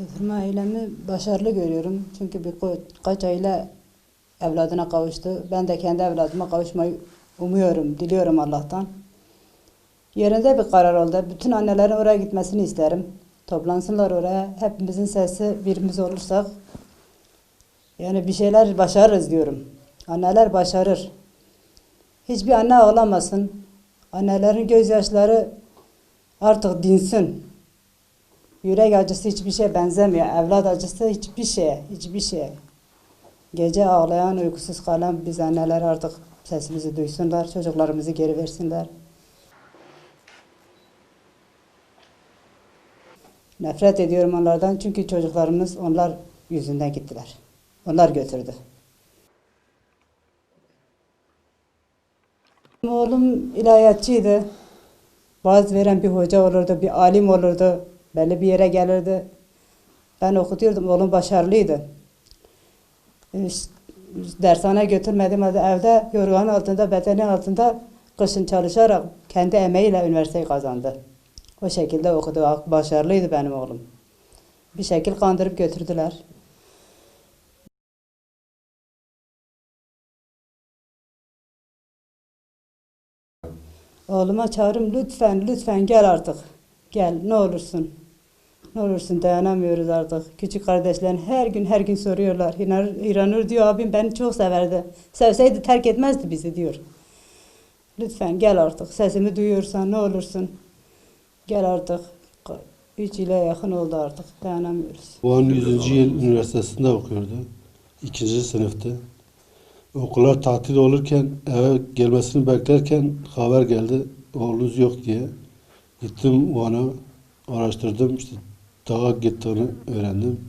Öldürme eylemi başarılı görüyorum. Çünkü birkaç aile evladına kavuştu. Ben de kendi evladıma kavuşmayı umuyorum, diliyorum Allah'tan. Yerinde bir karar oldu. Bütün annelerin oraya gitmesini isterim. Toplansınlar oraya. Hepimizin sesi birimiz olursak yani bir şeyler başarırız diyorum. Anneler başarır. Hiçbir anne ağlamasın. Annelerin gözyaşları artık dinsin. Yürek acısı hiçbir şeye benzemiyor. Evlat acısı hiçbir şeye, hiçbir şeye. Gece ağlayan, uykusuz kalan biz anneler artık sesimizi duysunlar, çocuklarımızı geri versinler. Nefret ediyorum onlardan çünkü çocuklarımız onlar yüzünden gittiler. Onlar götürdü. Oğlum ilahiyatçıydı. Vaaz veren bir hoca olurdu, bir alim olurdu. Belli bir yere gelirdi. Ben okutuyordum, oğlum başarılıydı. Dershane götürmedim evde yorganın altında, bedenin altında kışın çalışarak kendi emeğiyle üniversiteyi kazandı. O şekilde okudu. Başarılıydı benim oğlum. Bir şekil kandırıp götürdüler. Oğluma çağırım lütfen lütfen gel artık. Gel ne olursun. Ne olursun dayanamıyoruz artık. Küçük kardeşlerin her gün her gün soruyorlar. İranur diyor abim beni çok severdi. Sevseydi terk etmezdi bizi diyor. Lütfen gel artık. Sesimi duyuyorsan ne olursun. Gel artık. Üç ile yakın oldu artık. Dayanamıyoruz. Bu an 100. yıl üniversitesinde okuyordu. İkinci sınıftı. Okullar tatil olurken eve gelmesini beklerken haber geldi. Oğlunuz yok diye. Gittim Van'a araştırdım. İşte dağa gittiğini öğrendim.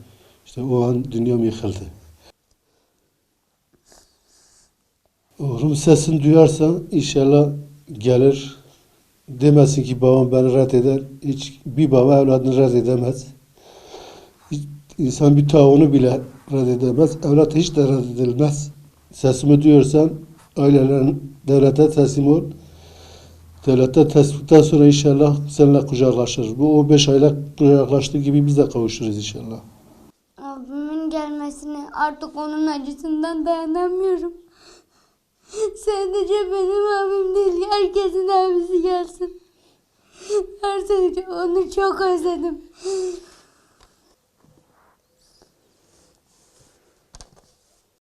İşte o an dünyam yıkıldı. Oğlum sesini duyarsa inşallah gelir. Demesin ki babam beni reddeder. Hiç bir baba evladını reddedemez. Hiç, insan bir tavuğunu bile reddedemez. Evlat hiç de reddedilmez. Sesimi duyarsan ailelerin devlete teslim ol. Devlete teslimden sonra inşallah seninle kucaklaşır. Bu 15 aylık kucaklaştığı gibi biz de kavuşuruz inşallah. Abimin gelmesini artık onun acısından dayanamıyorum. Sadece benim abim değil, herkesin abisi gelsin. Artık onu çok özledim.